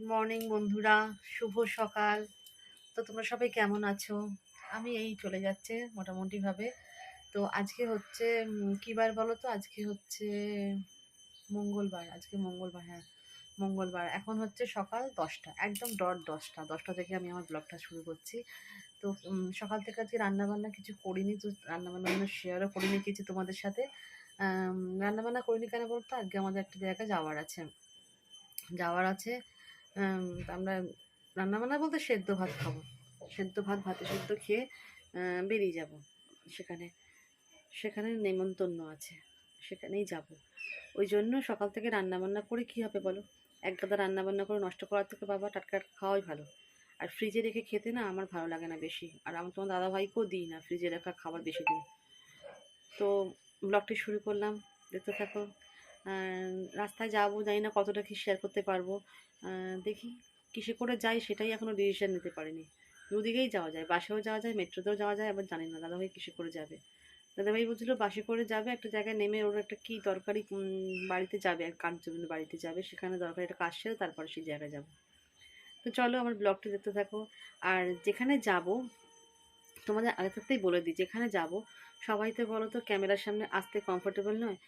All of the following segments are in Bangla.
গুড মর্নিং বন্ধুরা। শুভ সকাল। তো তোমরা সবাই কেমন আছো? আমি এই চলে যাচ্ছে মোটামুটিভাবে। তো আজকে হচ্ছে কী বার বলো তো? আজকে হচ্ছে মঙ্গলবার। আজকে মঙ্গলবার হ্যাঁ মঙ্গলবার। এখন হচ্ছে সকাল দশটা, একদম ডট দশটা। দশটা থেকে আমি আমার ব্লগটা শুরু করছি। তো সকাল থেকে আজকে রান্নাবান্না কিছু করিনি তো, রান্নাবান্না শেয়ারও করিনি কিছু তোমাদের সাথে। রান্নাবান্না করিনি কেন বলতো? আজকে আমাদের একটা জায়গায় যাওয়ার আছে। যাওয়ার আছে। আমরা রান্নাবান্না বলতে সেদ্ধ ভাত খাব। সেদ্ধ ভাত ভাতে সেদ্ধ খেয়ে বেরিয়ে যাব। সেখানে সেখানে নেমন্তন্ন আছে। সেখানেই যাব। ওই জন্য সকাল থেকে রান্নাবান্না করে কী হবে বলো? এক গাদা রান্নাবান্না করে নষ্ট করার থেকে বাবা টাটকা খাওয়াই ভালো। আর ফ্রিজে রেখে খেতে না আমার ভালো লাগে না বেশি। আর আমি তোমার দাদাভাইকেও দিই না ফ্রিজে রাখা খাবার বেশি দিই তো ব্লগটি শুরু করলাম। দেখতে থাকো। রাস্তায় যাব, জানি না কতটা কি শেয়ার করতে পারব। দেখি কিসে করে যাই, সেটাই এখনও ডিসিশন নিতে পারিনি। দুদিকেই যাওয়া যায়, বাসেও যাওয়া যায়, মেট্রোতেও যাওয়া যায়, আবার জানি না দাদাভাই কিসে করে যাবে। দাদাভাই বলছিল বাসে করে যাবে, একটা জায়গায় নেমে ওর একটা কী দরকারি বাড়িতে যাবে, এক কাঞ্চনের বাড়িতে যাবে, সেখানে দরকারি একটা কাজ সেরে তারপরে সেই জায়গায় যাব। তো চলো আমার ব্লগটা দেখতে থাকো। আর যেখানে যাব, তোমাদের আগে থাকতেই বলে দিই, যেখানে যাব, সবাই তো বলো তো, ক্যামেরার সামনে আসতে কমফোর্টেবল নয়?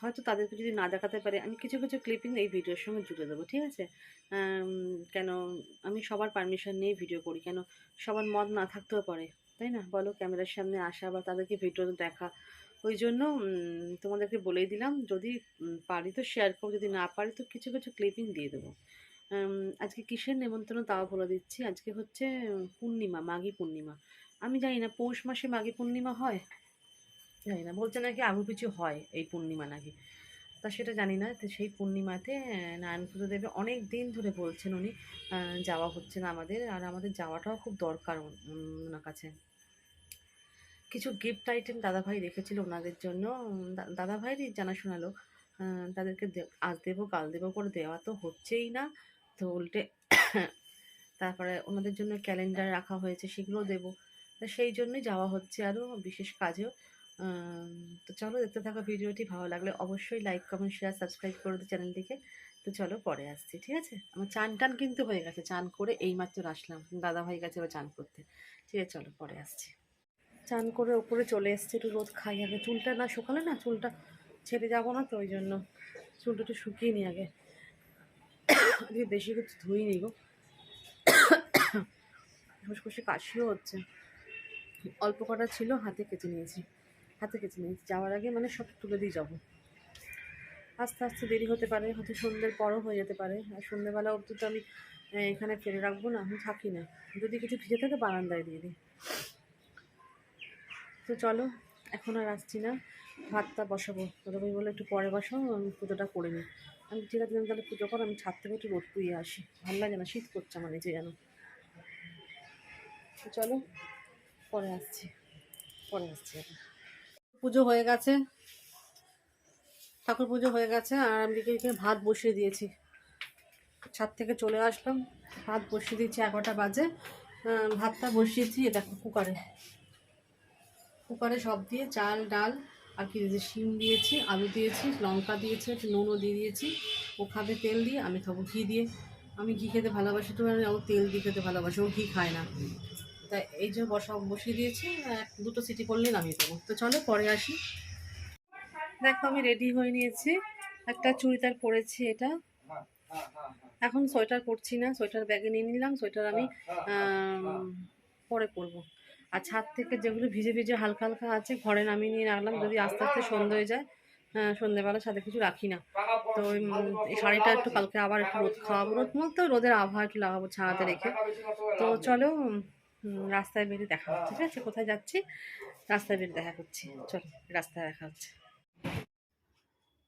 হয়তো তাদেরকে যদি না দেখাতে পারে, আমি কিছু কিছু ক্লিপিং এই ভিডিওর সঙ্গে জুড়ে দেবো, ঠিক আছে? কেন আমি সবার পারমিশন নিয়ে ভিডিও করি, কেন সবার মত না থাকতেও পারে, তাই না? বলো, ক্যামেরার সামনে আসা বা তাদেরকে ভিডিও দেখা, ওই জন্য তোমাদেরকে বলেই দিলাম, যদি পারি তো শেয়ার করব যদি না পারি তো কিছু কিছু ক্লিপিং দিয়ে দেবো। আজকে কিসের নেমন্তন্ন তাও বলে দিচ্ছি, আজকে হচ্ছে পূর্ণিমা, মাঘী পূর্ণিমা। আমি জানি না, পৌষ মাসে মাঘী পূর্ণিমা হয়? জানি না বলছে নাকি আগু পিছু হয় এই পূর্ণিমা নাকি। তা সেটা জানি না তো সেই পূর্ণিমাতে নারায়ণ পুজো দেবে অনেক দিন ধরে বলছেন উনি যাওয়া হচ্ছে না আমাদের আর আমাদের যাওয়াটাও খুব দরকার ওনার কাছে। কিছু গিফট আইটেম দাদাভাই রেখেছিল ওনাদের জন্য উম, দা- দাদাভাইরই জানাশোনা লোক তাদেরকে আজ দেবো কাল দেবো করে দেওয়া তো হচ্ছেই না তো উল্টে তারপরে ওনাদের জন্য ক্যালেন্ডার রাখা হয়েছে সেগুলো দেবো। সেই জন্যই যাওয়া হচ্ছে আরও বিশেষ কাজেও। তো চলো দেখতে থাকো ভিডিওটি। ভালো লাগলে অবশ্যই লাইক কমেন্ট শেয়ার সাবস্ক্রাইব করে দিও চ্যানেলটিকে তো চলো পরে আসছি, ঠিক আছে? আমার চান টান কিন্তু হয়ে গেছে, চান করে এইমাত্র আসলাম। দাদা ভাই গেছে এবার চান করতে। ঠিক আছে, চলো পরে আসছি। চান করে ওপরে চলে এসছে, একটু রোদ খাই আগে। চুলটা না শুকালে না, চুলটা ছেড়ে যাব না তো, ওই জন্য চুলটা একটু শুকিয়ে নি আগে। বেশি কিছু ধুই ধুইনি গো। খুশখুশি কাশিও হচ্ছে। অল্প কটা ছিল, হাতে কেটে নিয়েছি। হাতে কেটে নিয়েছি যাওয়ার আগে মানে সব তুলে দিয়ে যাব। আস্তে আস্তে দেরি হতে পারে, হয়তো সন্ধ্যের পরও হয়ে যেতে পারে। আর সন্ধ্যেবেলা অবধি তো আমি এখানে ফেলে রাখব না, আমি থাকি না। যদি কিছু ভিজে থাকে বারান্দায় দিয়ে দিই। তো চলো, এখন আর আসছি না। ভাতটা বসাবো। দাদাভাই বলে একটু পরে বসাও, আমি পুজোটা করে নিই। আমি ঠিক আছে তাহলে পুজো করো, আমি ছাদ থেকে একটু রোদ পুইয়ে আসি। ভালো লাগে না, শীত করছে আমার নিচে যেন। চলো, পরে আসছি। পরে আসছি। এখন। পুজো হয়ে গেছে। ঠাকুর পুজো হয়ে গেছে আর আমি এখানে ভাত বসিয়ে দিয়েছি। ছাদ থেকে চলে আসলাম, ভাত বসিয়ে দিয়েছি এগারোটা বাজে। ভাতটা বসিয়েছি দেখো কুকারে। কুকারে সব দিয়ে চাল, ডাল আর কি দিয়েছি? শিম দিয়েছি, আলু দিয়েছি, লঙ্কা দিয়েছি, একটু নুনও দিয়ে দিয়েছি। ও খাবে তেল দিয়ে, আমি খাব ঘি দিয়ে। আমি ঘি খেতে ভালোবাসি, তো আমি তেল দিয়ে খেতে ভালোবাসি, ও ঘি খায় না। তাই এই যে বসা বসিয়ে দিয়েছি দুটো সিটি করলেই নামিয়ে দেবো। তো চলো পরে আসি। দেখো আমি রেডি হয়ে নিয়েছি। একটা চুড়িদার পরেছি এটা। এখন সোয়েটার পরছি না সোয়েটার ব্যাগে নিয়ে নিলাম সোয়েটার আমি পরে পরবো। আর ছাদ থেকে যেগুলো ভিজে ভিজে হালকা হালকা আছে ঘরে নামিয়ে নিয়ে রাখলাম যদি আস্তে আস্তে সন্ধে হয়ে যায় হ্যাঁ, সাথে কিছু রাখি না। তো এই শাড়িটা একটু কালকে আবার একটু রোদ খাওয়াবো। রোদ বলতে রোদের আবহাওয়া একটু লাগাবো ছায়াতে রেখে। তো চলো রাস্তায় বেরিয়ে দেখা হচ্ছে। ঠিক আছে, কোথায় যাচ্ছি? রাস্তায় বেরিয়ে দেখা করছি। চলো, রাস্তায় দেখা হচ্ছে।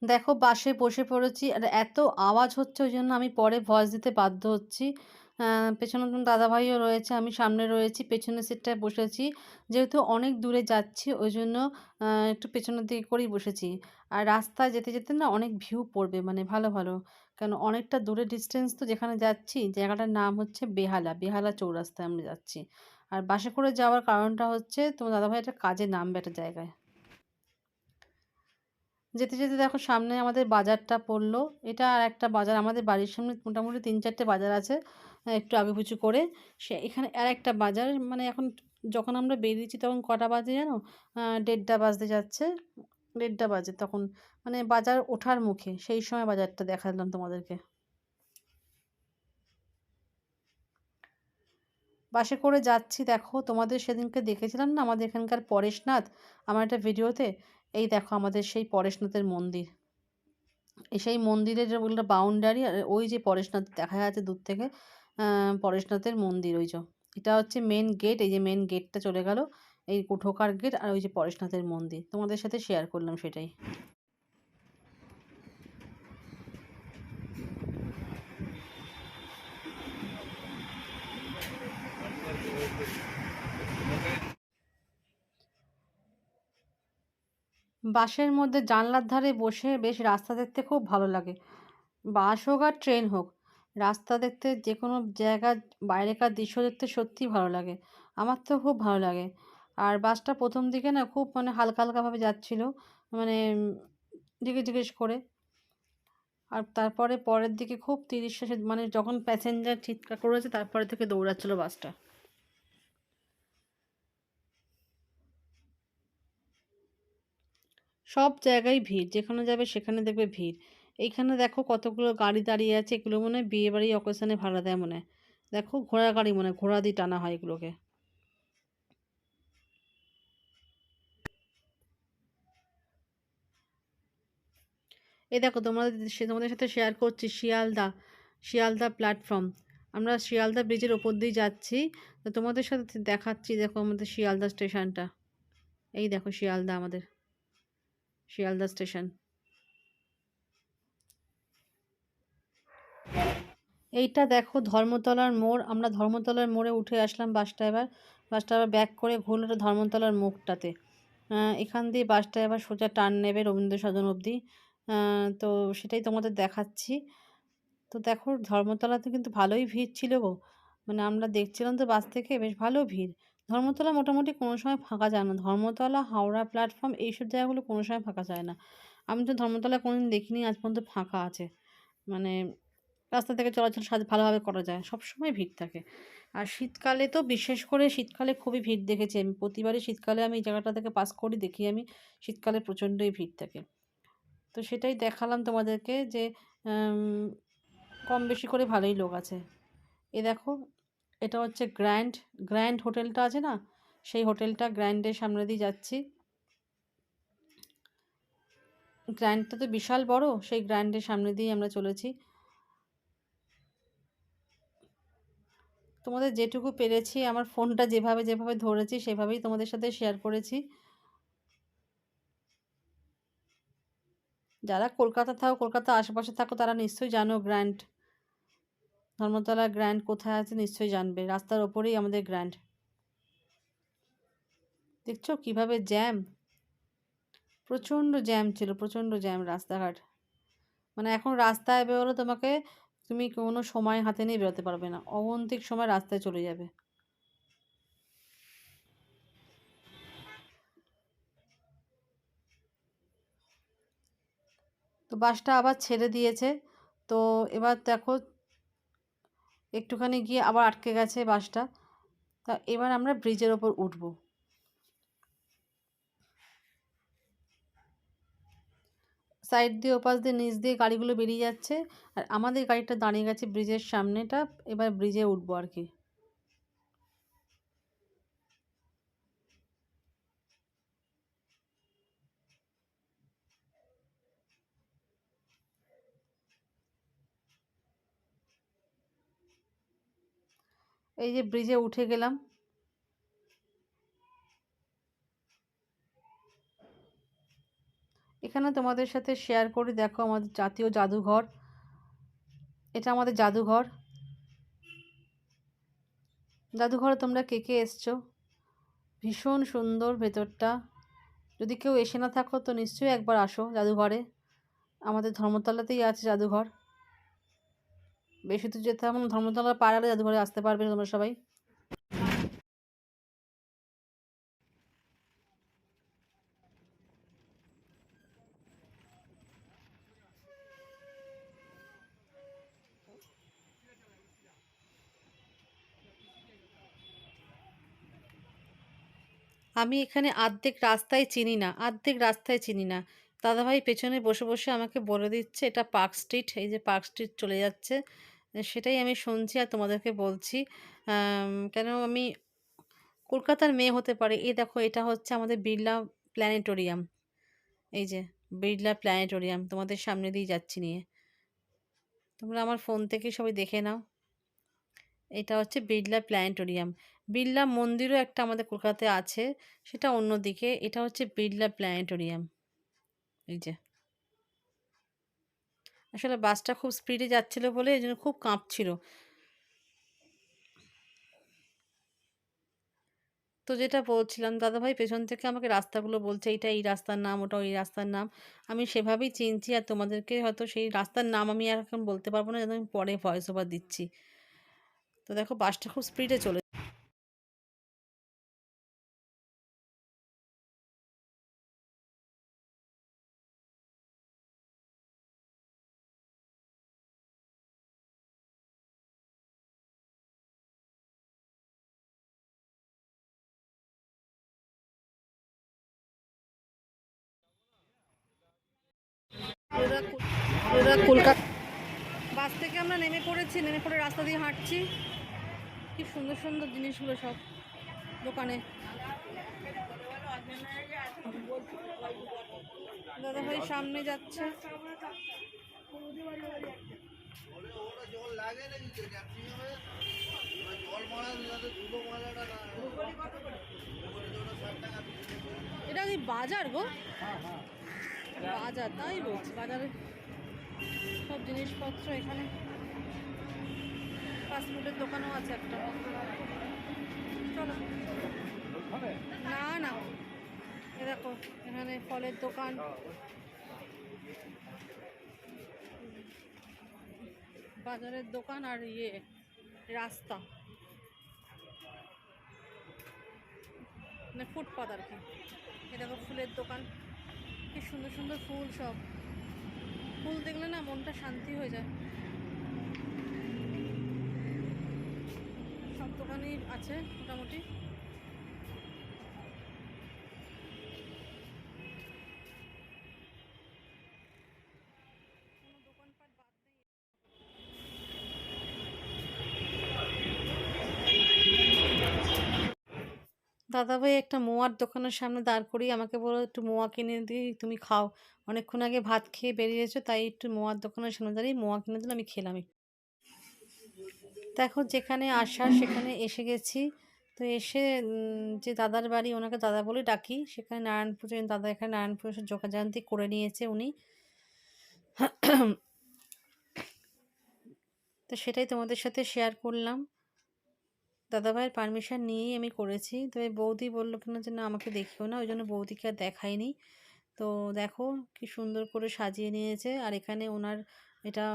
দেখো, বাসে বসে পড়েছি, আর এত আওয়াজ হচ্ছে, ওই জন্য আমি পরে ভয়েস দিতে বাধ্য হচ্ছি। পেছনে দাদাভাইও রয়েছে, আমি সামনে রয়েছি, পেছনের সিটটায় বসেছি। যেহেতু অনেক দূরে যাচ্ছি ওই জন্য একটু পেছনের দিকে করেই বসেছি। আর রাস্তায় যেতে যেতে না অনেক ভিউ পড়বে মানে ভালো ভালো। কেন অনেকটা দূরে ডিস্টেন্স তো যেখানে যাচ্ছি, জায়গাটার নাম হচ্ছে বেহালা বেহালা চৌরাস্তায় আমরা যাচ্ছি। আর বাসে করে যাওয়ার কারণটা হচ্ছে, তোমার দাদাভাই একটা কাজে নামবে একটা জায়গায়। যেতে যেতে দেখো সামনে আমাদের বাজারটা পড়ল। এটা আর একটা বাজার, আমাদের বাড়ির সামনে মোটামুটি তিন চারটে বাজার আছে। একটু আগে পিছু করে, সে এখানে আর একটা বাজার মানে এখন যখন আমরা বেরিয়েছি তখন কটা বাজে জানো? দেড়টা বাজতে যাচ্ছে। দেড়টা বাজে তখন মানে বাজার ওঠার মুখে, সেই সময় বাজারটা দেখালাম তোমাদেরকে। বাসে করে যাচ্ছি, দেখো তোমাদের সেদিনকে দেখেছিলাম না আমাদের এখানকার পরেশনাথ? আমার একটা ভিডিওতে, এই দেখো আমাদের সেই পরেশনাথের মন্দির। এই সেই মন্দিরের বলল বাউন্ডারি আর ওই যে পরেশনাথ দেখা যাচ্ছে দূর থেকে পরেশনাথের মন্দির ওই যে। এটা হচ্ছে মেন গেট এই যে মেন গেটটা চলে গেল, এই কুঠোকার গেট আর ওই যে পরেশনাথের মন্দির। তোমাদের সাথে শেয়ার করলাম সেটাই। বাসের মধ্যে জানলার ধারে বসে বেশ রাস্তা দেখতে খুব ভালো লাগে। বাস হোক আর ট্রেন হোক রাস্তা দেখতে যে কোনো জায়গা, বাইরেকার দৃশ্য দেখতে সত্যিই ভালো লাগে। আমার তো খুব ভালো লাগে। আর বাসটা প্রথম দিকে না খুব মানে হালকা হালকাভাবে যাচ্ছিল মানে জিজ্ঞেস জিজ্ঞেস করে। আর তারপরে পরের দিকে খুব তিরিশ শেষে মানে যখন প্যাসেঞ্জার চিৎকার করেছে, তারপরে থেকে দৌড়াচ্ছিলো বাসটা। সব জায়গায় ভিড়, যেখানে যাবে সেখানে দেখবে ভিড়। এইখানে দেখো কতগুলো গাড়ি দাঁড়িয়ে আছে, এগুলো মনে হয় বিয়ে বাড়ি অকেশনে ভাড়া দেয় মনে দেখো ঘোড়া গাড়ি মনে ঘোড়া দিয়ে টানা হয় এগুলোকে। এই দেখো তোমাদের তোমাদের সাথে শেয়ার করছি, শিয়ালদা শিয়ালদা প্ল্যাটফর্ম আমরা শিয়ালদা ব্রিজের ওপর দিয়ে যাচ্ছি, তো তোমাদের সাথে দেখাচ্ছি, দেখো আমাদের শিয়ালদা স্টেশনটা এই দেখো শিয়ালদা আমাদের, শিয়ালদা স্টেশন এইটা দেখো ধর্মতলার মোড়। আমরা ধর্মতলার মোড়ে উঠে আসলাম বাসটা এবার বাসটা এবার ব্যাক করে ঘুরলো ধর্মতলার মুখটাতে এখান দিয়ে বাসটা এবার সোজা টার্ন নেবে রবীন্দ্র সদন অবধি তো সেটাই তোমাদের দেখাচ্ছি। তো দেখো ধর্মতলাতে কিন্তু ভালোই ভিড় ছিল গো। মানে আমরা দেখছিলাম তো বাস থেকে, বেশ ভালো ভিড়। ধর্মতলা মোটামুটি কোনো সময় ফাঁকা যায় না। ধর্মতলা, হাওড়া প্ল্যাটফর্ম এইসব জায়গাগুলো কোনো সময় ফাঁকা যায় না। আমি তো ধর্মতলা কোনোদিন দেখিনি, আজ পর্যন্ত ফাঁকা আছে। মানে রাস্তা থেকে চলাচল সাথে ভালোভাবে করা যায়। সব সময় ভিড় থাকে। আর শীতকালে তো বিশেষ করে শীতকালে খুবই ভিড় দেখেছি আমি। প্রতিবারই শীতকালে আমি এই জায়গাটা থেকে পাস করি, দেখি আমি শীতকালে প্রচণ্ডই ভিড় থাকে। তো সেটাই দেখালাম তোমাদেরকে যে কম বেশি করে ভালোই লোক আছে। এ দেখো, এটা হচ্ছে গ্র্যান্ড গ্র্যান্ড হোটেলটা আছে না? সেই হোটেলটা গ্র্যান্ডের সামনে দিয়ে যাচ্ছি। গ্র্যান্ডটা তো বিশাল বড়, সেই গ্র্যান্ডের সামনে দিয়ে আমরা চলেছি। তোমাদের যেটুকু পেরেছি, আমার ফোনটা যেভাবে যেভাবে ধরেছি, সেভাবেই তোমাদের সাথে শেয়ার করেছি। যারা কলকাতা থাকো কলকাতা আশেপাশে থাকো, তারা নিশ্চয়ই জানো গ্র্যান্ড ধর্মতলা গ্র্যান্ড কোথায় আছে নিশ্চয়ই জানবে, রাস্তার ওপরেই আমাদের গ্র্যান্ড দেখছ কীভাবে জ্যাম প্রচণ্ড জ্যাম ছিল, প্রচণ্ড জ্যাম রাস্তাঘাট। মানে এখন রাস্তায় বেরোলে তোমাকে তুমি কোনো সময় হাতে নিয়ে বেরোতে পারবে না। অগন্তিক সময় রাস্তায় চলে যাবে। তো বাসটা আবার ছেড়ে দিয়েছে। তো এবার দেখো, একটুখানি গিয়ে আবার আটকে গেছে বাসটা। তা এবার আমরা ব্রিজের ওপর উঠব। সাইড দিয়ে, ওপাশ দিয়ে, নিচ দিয়ে গাড়িগুলো বেরিয়ে যাচ্ছে। আর আমাদের গাড়িটা দাঁড়িয়ে গেছে ব্রিজের সামনেটা, এবার ব্রিজে উঠবো আর কি। এই যে ব্রিজে উঠে গেলাম। এখানে তোমাদের সাথে শেয়ার করে, দেখো আমাদের জাতীয় জাদুঘর। এটা আমাদের জাদুঘর। জাদুঘরে তোমরা কে কে এসছো? ভীষণ সুন্দর ভেতরটা। যদি কেউ এসে না থাকো, তো নিশ্চয়ই একবার আসো জাদুঘরে। আমাদের ধর্মতলাতেই আছে জাদুঘর। বেশি দূর যেতে হবে ধর্মতলা পার হলে জাদুঘরে আসতে পারবে তোমরা সবাই। আমি এখানে আর্ধেক রাস্তায় চিনি না, আর্ধেক রাস্তায় চিনি না। দাদাভাই পেছনে বসে বসে আমাকে বলে দিচ্ছে, এটা পার্ক স্ট্রিট, এই যে পার্ক স্ট্রিট চলে যাচ্ছে সেটাই আমি শুনছি আর তোমাদেরকে বলছি। কেন আমি কলকাতার মেয়ে হতে পারে, এই দেখো এটা হচ্ছে আমাদের বিড়লা প্ল্যানেটোরিয়াম। এই যে বিড়লা প্ল্যানেটোরিয়াম তোমাদের সামনে দিয়ে যাচ্ছি নিয়ে। তোমরা আমার ফোন থেকে সবাই দেখে নাও। এটা হচ্ছে বিড়লা প্ল্যানেটোরিয়াম। বিড়লা মন্দিরও একটা আমাদের কলকাতায় আছে, সেটা অন্যদিকে এটা হচ্ছে বিড়লা প্ল্যানেটোরিয়াম। এই যে। আসলে বাসটা খুব স্পিডে যাচ্ছিল বলে এই জন্য খুব কাঁপছিল। তো যেটা বলছিলাম, দাদাভাই, পেছন থেকে আমাকে রাস্তাগুলো বলছে, এটা এই রাস্তার নাম ওটা ওই রাস্তার নাম। আমি সেভাবেই চিনছি আর তোমাদেরকে হয়তো সেই রাস্তার নাম আমি আর এখন বলতে পারব না আমি পরে ভয়েস ওভার দিচ্ছি। তো দেখো বাসটা খুব স্পিডে চলে কলকাতা বাস থেকে আমরা নেমে পড়েছি, নেমে পড়ে রাস্তা দিয়ে হাঁটছি। কি সুন্দর সুন্দর জিনিসগুলো সব দোকানে। দাদা ভাই সামনে যাচ্ছে। এটা কি বাজার গো? বাজার, তাই বলছি, বাজারে সব জিনিসপত্র এখানে। ফাস্টফুডের দোকানও আছে একটা। চলো। না না। এ দেখো, এখানে ফলের দোকান। বাজারের দোকান আর ইয়ে রাস্তা। মানে ফুটপাত আর কি। এ দেখো ফুলের দোকান। কি সুন্দর সুন্দর ফুল সব। ফুল দেখলে না মনটা শান্তি হয়ে যায়। দোকানেই আছে মোটামুটি দাদাভাই, একটা মোয়ার দোকানের সামনে দাঁড় করিয়ে আমাকে বলল, একটু মোয়া কিনে দিই, তুমি খাও অনেকক্ষণ আগে ভাত খেয়ে বেরিয়েছো তাই একটু মোয়ার দোকানের সামনে দাঁড়িয়ে মোয়া কিনে দিলে আমি খেলাম একটু। দেখো যেখানে আসা সেখানে এসে গেছি। তো এসে যে দাদার বাড়ি ওনাকে দাদা বলে ডাকি। সেখানে নারায়ণপুর দাদা এখানে নারায়ণপুর এসে যোগাযান্তি করে নিয়েছে উনি। তো সেটাই তোমাদের সাথে শেয়ার করলাম। দাদাভাইয়ের পারমিশন নিয়েই আমি করেছি। তবে বৌদি বলল কেন যে না, আমাকে দেখিও না, ওই জন্য বৌদিকে আর দেখাইনি। তো দেখো কি সুন্দর করে সাজিয়ে নিয়েছে। আর এখানে ওনার এটা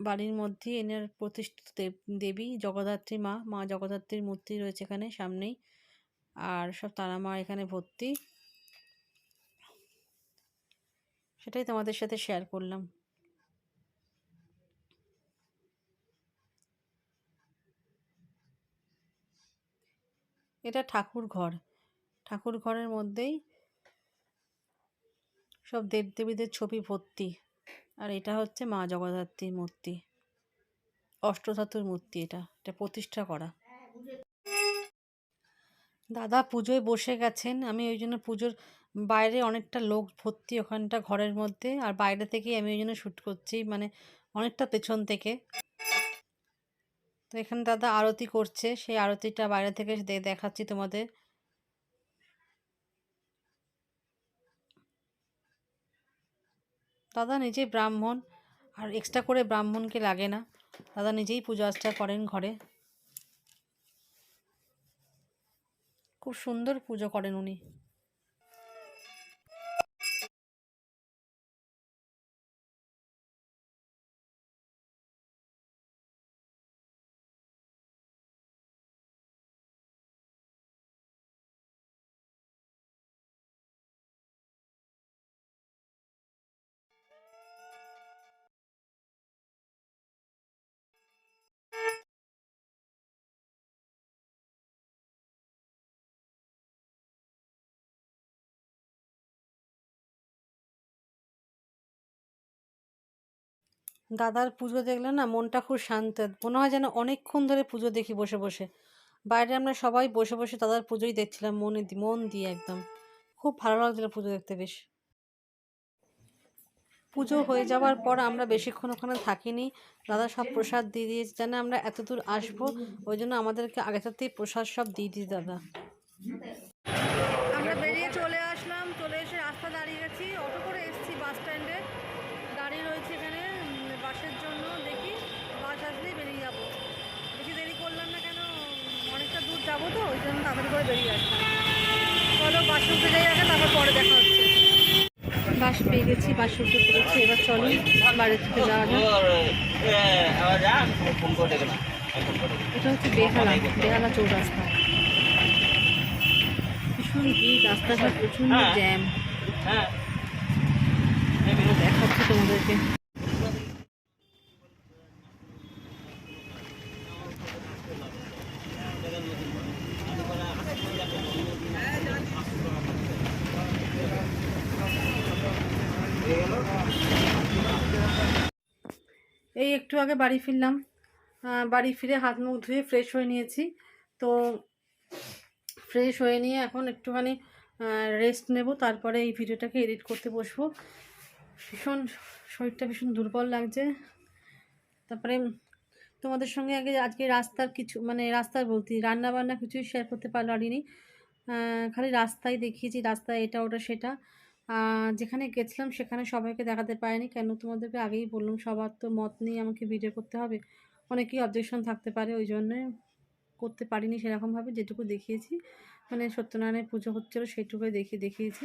বাড়ির মধ্যেই এনার প্রতিষ্ঠিত দেব- দেবী জগদ্ধাত্রী মা মা জগদ্ধাত্রীর মূর্তি রয়েছে এখানে সামনেই। আর সব তারা মা এখানে ভর্তি। সেটাই তোমাদের সাথে শেয়ার করলাম। এটা ঠাকুর ঘর। ঠাকুর ঘরের মধ্যেই সব দেবদেবীদের ছবি ভর্তি। আর এটা হচ্ছে মা জগদ্ধাত্রীর মূর্তি। অষ্টধাতুর মূর্তি এটা। এটা প্রতিষ্ঠা করা। দাদা পুজোয় বসে গেছেন। আমি ওই জন্য পুজোর বাইরে অনেকটা লোক ভর্তি ওখানটা ঘরের মধ্যে। আর বাইরে থেকেই আমি ওই জন্য শ্যুট করছি মানে অনেকটা পেছন থেকে। তো এখানে দাদা আরতি করছে। সেই আরতিটা বাইরে থেকে দেখাচ্ছি তোমাদের। দাদা নিজেই ব্রাহ্মণ, আর এক্সট্রা করে ব্রাহ্মণকে লাগে না। দাদা নিজেই পুজো আর্চা করেন ঘরে। খুব সুন্দর পুজো করেন উনি। দাদার পুজো দেখলে না মনটা খুব শান্ত, মনে হয় যেন অনেকক্ষণ ধরে পুজো দেখি বসে বসে। বাইরে আমরা সবাই বসে বসে দাদার পুজোই দেখছিলাম, মনে মন দিয়ে একদম। খুব ভালো লাগছিল পুজো দেখতে বেশ। পুজো হয়ে যাওয়ার পর আমরা বেশিক্ষণ ওখানে থাকিনি। দাদা সব প্রসাদ দিয়ে দিয়েছে জানে আমরা এত দূর আসব, ওই জন্য আমাদেরকে আগে থাকতেই প্রসাদ সব দিয়ে দিই দাদা। আমরা বেরিয়ে চলে এসে রাস্তা দাঁড়িয়ে গেছি অটো করে এসেছি বাস স্ট্যান্ডে দাঁড়িয়ে রয়েছে এখানে উম, বাসের জন্য দেখি বাস আসলেই বেরিয়ে যাব বেশি দেরি করলাম না কেন অনেকটা দূর যাব তো ওই করে বেরিয়ে চলো বাসে উঠে যাই তারপর পরে দেখা হচ্ছে। বাস পেয়ে গেছি বাস উঠে পড়েছি এবার চলো বাড়ি থেকে যাওয়া এটা হচ্ছে বেহালা বেহালা চৌরাস্তা। ভীষণ ভিড় রাস্তাঘাট প্রচণ্ড জ্যাম। দেখাচ্ছি তোমাদেরকে। এই একটু আগে বাড়ি ফিরলাম। বাড়ি ফিরে হাত মুখ ধুয়ে ফ্রেশ হয়ে নিয়েছি। তো ফ্রেশ হয়ে নিয়ে এখন একটুখানি রেস্ট নেব, তারপরে এই ভিডিওটাকে এডিট করতে বসবো। ভীষণ, শরীরটা ভীষণ দুর্বল লাগছে। তারপরে তোমাদের সঙ্গে আগে, আজকে রাস্তার কিছু মানে রাস্তার বলতে রান্না বান্না কিছুই শেয়ার করতে পারিনি। খালি রাস্তায় দেখিয়েছি, রাস্তায় এটা, ওটা, সেটা। যেখানে গেছিলাম সেখানে সবাইকে দেখাতে পারিনি। কেন? তোমাদেরকে আগেই বললাম, সবার তো মত নিয়ে আমাকে ভিডিও করতে হবে। অনেকেই অবজেকশন থাকতে পারে, ওই জন্যে করতে পারিনি সেরকমভাবে যেটুকু দেখিয়েছি। মানে সত্যনারায়ণের পুজো হচ্ছিল সেইটুকুই দেখিয়ে দেখিয়েছি।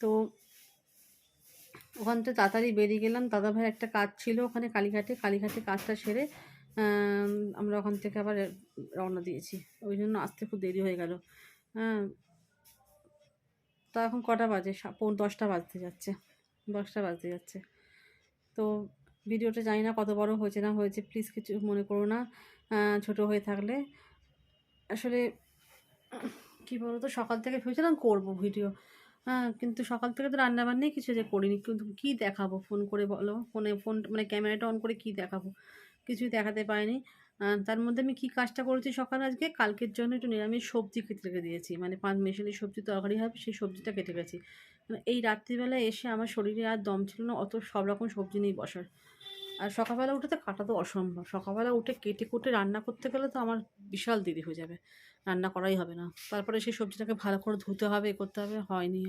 তো ওখান থেকে তাড়াতাড়ি বেরিয়ে গেলাম। দাদা ভাই একটা কাজ ছিল ওখানে কালীঘাটে। কালীঘাটে কাজটা সেরে আমরা ওখান থেকে আবার রওনা দিয়েছি। ওই জন্য আসতে খুব দেরি হয়ে গেল। হ্যাঁ তা এখন কটা বাজে? দশটা বাজতে যাচ্ছে। দশটা বাজতে যাচ্ছে। তো ভিডিওটা জানি না কত বড় হয়েছে না হয়েছে প্লিজ কিছু মনে করো না। ছোট হয়ে থাকলে। আসলে কী বলো তো সকাল থেকে ভেবেছিলাম করব ভিডিও। হ্যাঁ কিন্তু সকাল থেকে তো রান্নাবান্নাই কিছু যে করিনি। কিন্তু কী দেখাবো? ফোন করে বলো। ফোনে ফোন মানে ক্যামেরাটা অন করে কী দেখাবো? কিছুই দেখাতে আহ, তার মধ্যে আমি কী কাজটা করেছি সকালে আজকে? কালকের জন্য একটু নিরামিষ সবজি কেটে রেখে দিয়েছি। মানে পাঁচ মেশালি সবজি তরকারি হবে, সেই সবজিটা কেটে গেছি মানে এই রাত্রিবেলায় এসে আমার শরীরে আর দম ছিল না, অত সব রকম সবজি নেই বসার। আর সকালবেলা উঠে তো কাটা তো অসম্ভব। সকালবেলা উঠে কেটে কুটে রান্না করতে গেলে তো আমার বিশাল দেরি হয়ে যাবে। রান্না করাই হবে না। তারপরে সেই সবজিটাকে ভালো করে ধুতে হবে, এ করতে হবে, হয়নি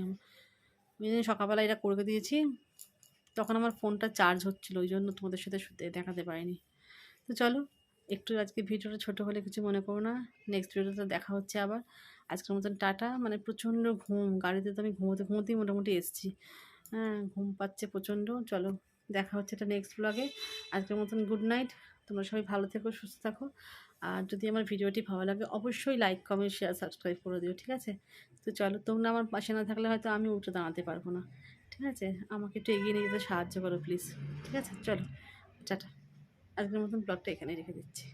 ওই জন্য সকালবেলা এটা করে দিয়েছি। তখন আমার ফোনটা চার্জ হচ্ছিল, ওই জন্য তোমাদের সাথে দেখাতে পারিনি। তো চলো একটু আজকে ভিডিওটা ছোটো হলে কিছু মনে করো না। নেক্সট ভিডিওতে দেখা হচ্ছে আবার। আজকের মতন টাটা। মানে প্রচণ্ড ঘুম। গাড়িতে তো আমি ঘুমোতে ঘুমোতেই মোটামুটি এসেছি। হ্যাঁ ঘুম পাচ্ছে প্রচণ্ড চলো, দেখা হচ্ছে এটা নেক্সট ব্লগে আজকের মতন গুড নাইট তোমরা সবাই ভালো থেকো, সুস্থ থাকো। আর যদি আমার ভিডিওটি ভালো লাগে, অবশ্যই লাইক কমেন্ট শেয়ার সাবস্ক্রাইব করে দিও, ঠিক আছে? তো চলো, তোমরা আমার পাশে না থাকলে হয়তো আমি উঠে দাঁড়াতে পারব না। ঠিক আছে? আমাকে একটু এগিয়ে নিয়ে যেতে সাহায্য করো প্লিজ ঠিক আছে? চলো, টাটা। আজকের মতন ব্লগটা এখানে রেখে দিচ্ছি।